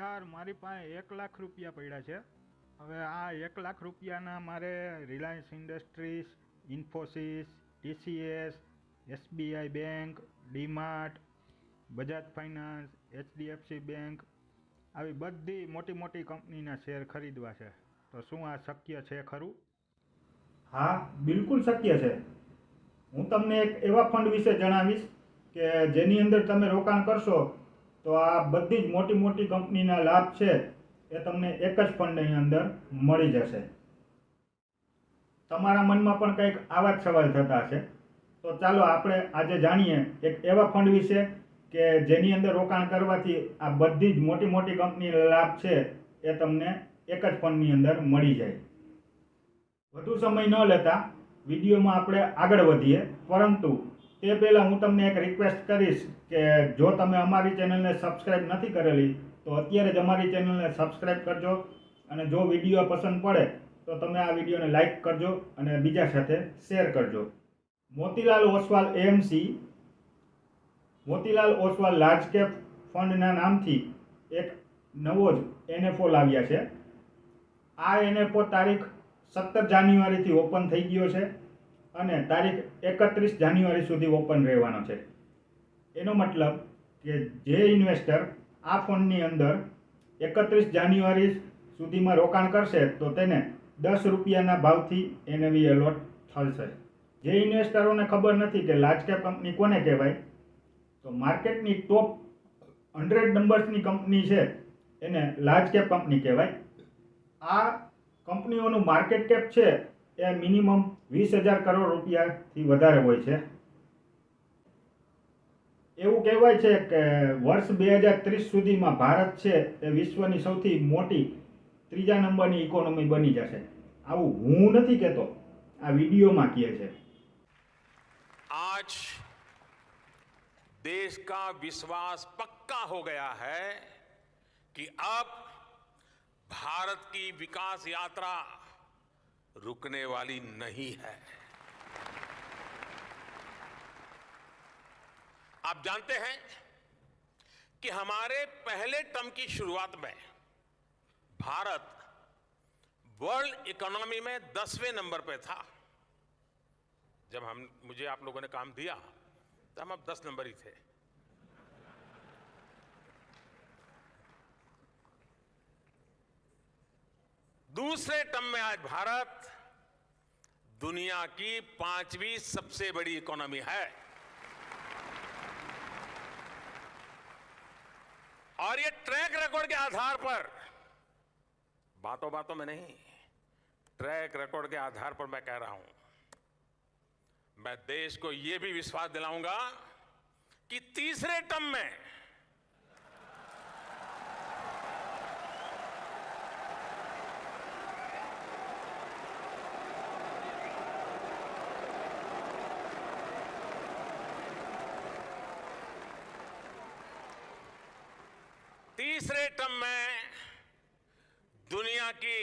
યાર મારી પાસે એક લાખ રૂપિયા પડ્યા છે. હવે આ એક લાખ રૂપિયાના મારે Reliance industries, Infosys, TCS, SBI bank, DMart, Bajaj finance, HDFC bank આવી બધી મોટી મોટી કંપનીના શેર ખરીદવા છે. તો શું આ શક્ય છે ખરું? હા, બિલકુલ શક્ય છે. હું તમને એક એવા ફંડ વિશે જણાવીશ કે જેની અંદર તમે રોકાણ કરશો તો આ બધી જ મોટી મોટી કંપનીના લાભ છે એ તમને એક જ ફંડની અંદર મળી જશે. તમારા મનમાં પણ કંઈક આવા જ સવાલ થતા હશે. તો ચાલો આપણે આજે જાણીએ એક એવા ફંડ વિશે કે જેની અંદર રોકાણ કરવાથી આ બધી જ મોટી મોટી કંપનીના લાભ છે એ તમને એક જ ફંડની અંદર મળી જાય. વધુ સમય ન લેતા વિડીયોમાં આપણે આગળ વધીએ. પરંતુ તે પહેલાં હું તમને એક રિક્વેસ્ટ કરીશ કે જો તમે અમારી ચેનલને સબસ્ક્રાઈબ નથી કરેલી, તો અત્યારે જ અમારી ચેનલને સબસ્ક્રાઈબ કરજો અને જો વીડિયો પસંદ પડે, તો તમે આ વિડીયોને લાઈક કરજો અને બીજા સાથે શેર કરજો. Motilal Oswal AMC, Motilal Oswal large cap ફંડના નામથી એક નવો જ એનએફઓ લાવ્યા છે. આ એનએફઓ તારીખ સત્તર જાન્યુઆરીથી ઓપન થઈ ગયો છે અને તારીખ એકત્રીસ જાન્યુઆરી સુધી ઓપન રહેવાનો છે. એનો મતલબ કે જે ઇન્વેસ્ટર આ ફંડની અંદર એકત્રીસ જાન્યુઆરી સુધીમાં રોકાણ કરશે, તો તેને દસ રૂપિયાના ભાવથી એનએવી એલોટ થશે. જે ઇન્વેસ્ટરોને ખબર નથી કે લાર્જ કેપ કંપની કોને કહેવાય, તો માર્કેટની ટોપ હંડ્રેડ નંબર્સની કંપની છે, એને લાર્જ કેપ કંપની કહેવાય. આ કંપનીઓનું માર્કેટ કેપ છે, એ મિનિમમ વીસ હજાર કરોડ રૂપિયાથી વધારે હોય છે. એવું કહેવાય છે કે વર્ષ બે હજાર ત્રીસ સુધીમાં ભારત છે એ વિશ્વની સૌથી મોટી ત્રીજા નંબરની ઇકોનોમી બની જશે આવું હું નથી કહેતો આ વિડીયોમાં કહે છે आज देश का विश्वास पक्का हो गया है कि अब भारत की विकास यात्रा रुकने वाली नहीं है आप जानते हैं कि हमारे पहले टर्म की शुरुआत में भारत वर्ल्ड इकोनॉमी में दसवें नंबर पे था। जब हम, मुझे आप लोगों ने काम दिया तो हम अब दस नंबर ही थे। दूसरे टर्म में आज भारत दुनिया की पांचवी सबसे बड़ी इकोनॉमी है। और ये ट्रैक रिकॉर्ड के आधार पर। बातों बातों में नहीं, ट्रैक रिकॉर्ड के आधार पर मैं कह रहा हूँ। मैं देश को यह भी विश्वास दिलाऊँगा कि तीसरे टर्म में तीसरे टर्म में दुनिया की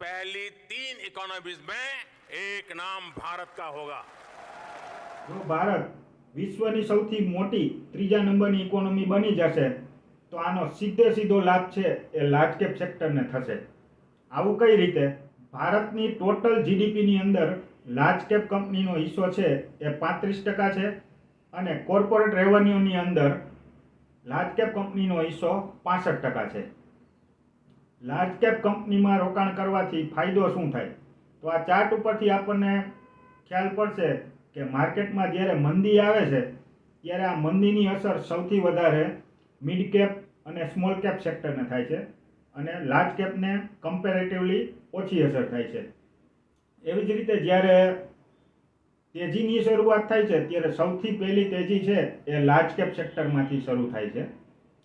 पहली तीन इकोनॉमीज में एक नाम भारत का होगा જો ભારત વિશ્વની સૌથી મોટી ત્રીજા નંબરની ઇકોનોમી બની જશે તો આનો સીધે સીધો લાભ છે એ લાર્જ કેપ સેક્ટરને થશે આવું કઈ રીતે ભારતની ટોટલ જીડીપીની અંદર લાર્જ કેપ કંપનીનો હિસ્સો છે એ પાંત્રીસ ટકા છે અને કોર્પોરેટ રેવન્યુની અંદર લાર્જ કેપ કંપનીનો હિસ્સો પાસઠ ટકા છે. લાર્જ કેપ કંપનીમાં રોકાણ કરવાથી ફાયદો શું થાય? તો આ ચાર્ટ ઉપરથી આપણને ખ્યાલ પડશે કે માર્કેટમાં જ્યારે મંદી આવે છે, ત્યારે આ મંદીની અસર સૌથી વધારે મિડ કેપ અને સ્મોલ કેપ સેક્ટરને થાય છે અને લાર્જ કેપને કમ્પેરેટિવલી ઓછી અસર થાય છે. એવી જ રીતે જ્યારે તેજીની શરૂઆત થાય છે. ત્યારે સૌથી પહેલી તેજી છે એ લાર્જ કેપ સેક્ટરમાંથી શરૂ થાય છે.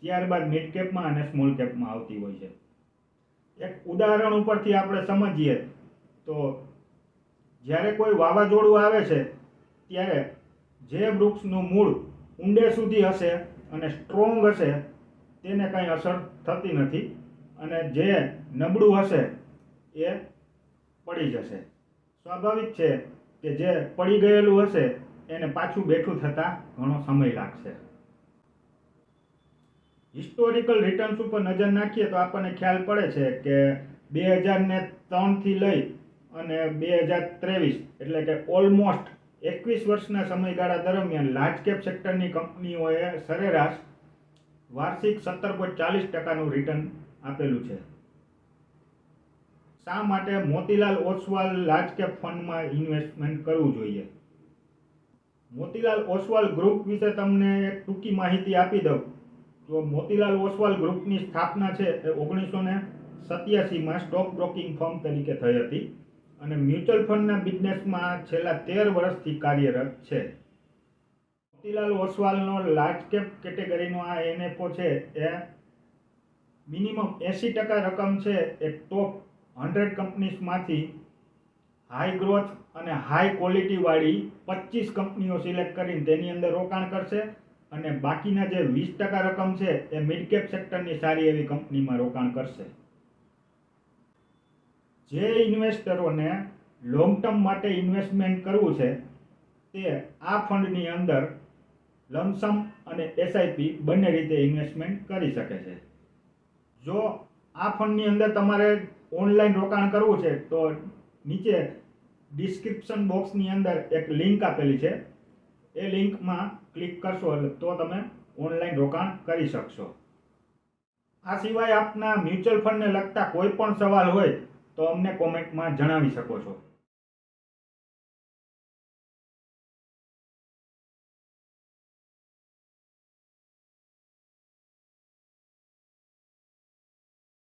ત્યારબાદ મિડ કેપમાં અને સ્મોલ કેપમાં આવતી હોય છે. એક ઉદાહરણ ઉપરથી આપણે સમજીએ તો જ્યારે કોઈ વાવાઝોડું આવે છે, ત્યારે જે વૃક્ષનું મૂળ ઊંડે સુધી હશે અને સ્ટ્રોંગ હશે, તેને કાંઈ અસર થતી નથી અને જે નબળું હશે એ પડી જશે. સ્વાભાવિક છે કે જે પડી ગયેલું હશે, એને પાછું બેઠું થતાં ઘણો સમય લાગશે. હિસ્ટોરિકલ રિટર્ન્સ ઉપર નજર નાખીએ તો આપણને ખ્યાલ પડે છે કે બે હજાર ને ત્રણથી લઈ અને બે હજાર ત્રેવીસ એટલે કે ઓલમોસ્ટ એકવીસ વર્ષના સમયગાળા દરમિયાન લાર્જ કેપ સેક્ટરની કંપનીઓએ સરેરાશ વાર્ષિક સત્તર પોઈન્ટ ચાલીસ ટકાનું રિટર્ન આપેલું છે. શા માટે મોતીલાલ ઓસવાલ લાર્જ કેપ ફંડમાં ઇન્વેસ્ટમેન્ટ કરવું જોઈએ? મોતીલાલ ઓસવાલ ગ્રુપ વિશે તમને એક ટૂંકી માહિતી આપી દઉં. તો મોતીલાલ ઓસવાલ ગ્રુપની સ્થાપના છે એ ઓગણીસો ને સત્યાસીમાં સ્ટોક બ્રોકિંગ ફર્મ તરીકે થઈ હતી અને મ્યુચ્યુઅલ ફંડના બિઝનેસમાં છેલ્લા તેર વર્ષથી કાર્યરત છે. મોતીલાલ ઓસવાલનો લાર્જ કેપ કેટેગરીનો આ એનએફઓ છે એ મિનિમમ એંસી ટકા રકમ છે એ ટોપ હંડ્રેડ કંપનીઝમાંથી હાઈ ગ્રોથ અને હાઈ ક્વોલિટીવાળી પચીસ કંપનીઓ સિલેક્ટ કરીને તેની અંદર રોકાણ કરશે અને બાકીના જે વીસ ટકા રકમ છે એ મિડ કેપ સેક્ટરની સારી એવી કંપનીમાં રોકાણ કરશે. જે ઇન્વેસ્ટરોને લોંગ ટર્મ માટે ઇન્વેસ્ટમેન્ટ કરવું છે, તે આ ફંડની અંદર લમસમ અને એસઆઈપી બંને રીતે ઇન્વેસ્ટમેન્ટ કરી શકે છે. જો આ ફંડની અંદર તમારે ઓનલાઈન રોકાણ કરવું છે, તો નીચે ડિસ્ક્રિપ્શન બોક્સની અંદર એક લિંક આપેલી છે. એ લિંકમાં ક્લિક કરશો એટલે તો તમે ઓનલાઈન રોકાણ કરી શકશો. આ સિવાય આપના મ્યુચ્યુઅલ ફંડને લગતા કોઈ પણ સવાલ હોય તો અમને કોમેન્ટમાં જણાવી શકો છો.